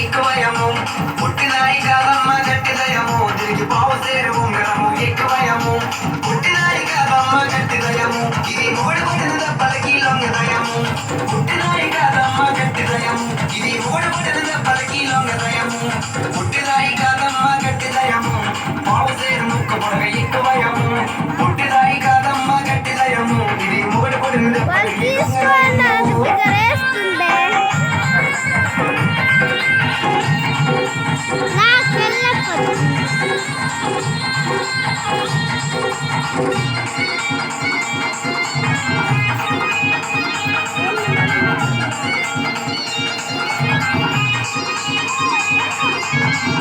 ఎక్కువయము పుట్టినాయి కాదమ్మ గట్టిదయము తిరిగి బావు సేరు ఉంగరము ఎక్కువయము పుట్టినాయి కాదమ్మ గట్టిదయము ఇది మూడు పుట్టిన దెబ్బలకి లొంగదయము పుట్టినాయి కాదమ్మ గట్టిదయము ఇది మూడు పుట్టిన దెబ్బలకి లొంగదయము పుట్టినాయి కాదమ్మ గట్టిదయము బావు సేరు ముక్క పొడగ ఎక్కువయము పుట్టినాయి కాదమ్మ గట్టిదయము ఇది మూడు పుట్టిన దెబ్బలకి Thank you.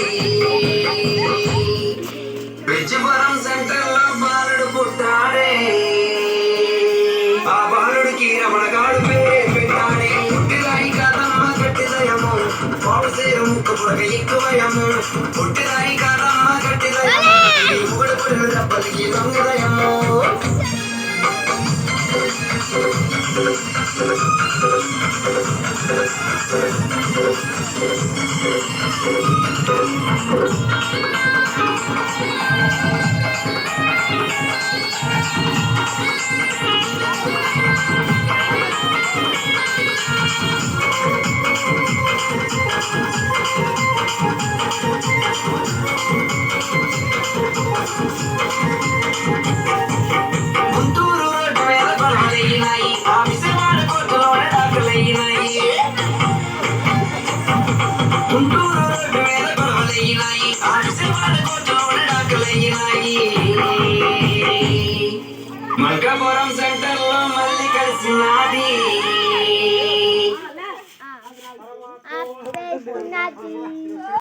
ఆటలాడినది విజయపురం సెంటర్లో బాలుడు పుట్టాడే. ఆ బాలుడికి రమణగాడు పేరే పెట్టాడే. పుట్టిదాయి కాదమ్మ గట్టి దయము పాడుసేరు ముక్కు పొడగ ఎక్కువయము పుట్టిదాయి కాదమ్మ గట్టి దయము మూడు పొడిన దెబ్బలికి దొంగదయము Thank you. Thank you. గొడవలయ్యినాయి ఆ విజయవాడ కోర్టులోనే డాకులయ్యినాయి మల్కాపురం సెంటర్లో మళ్ళీ కలిసినది ఉన్నది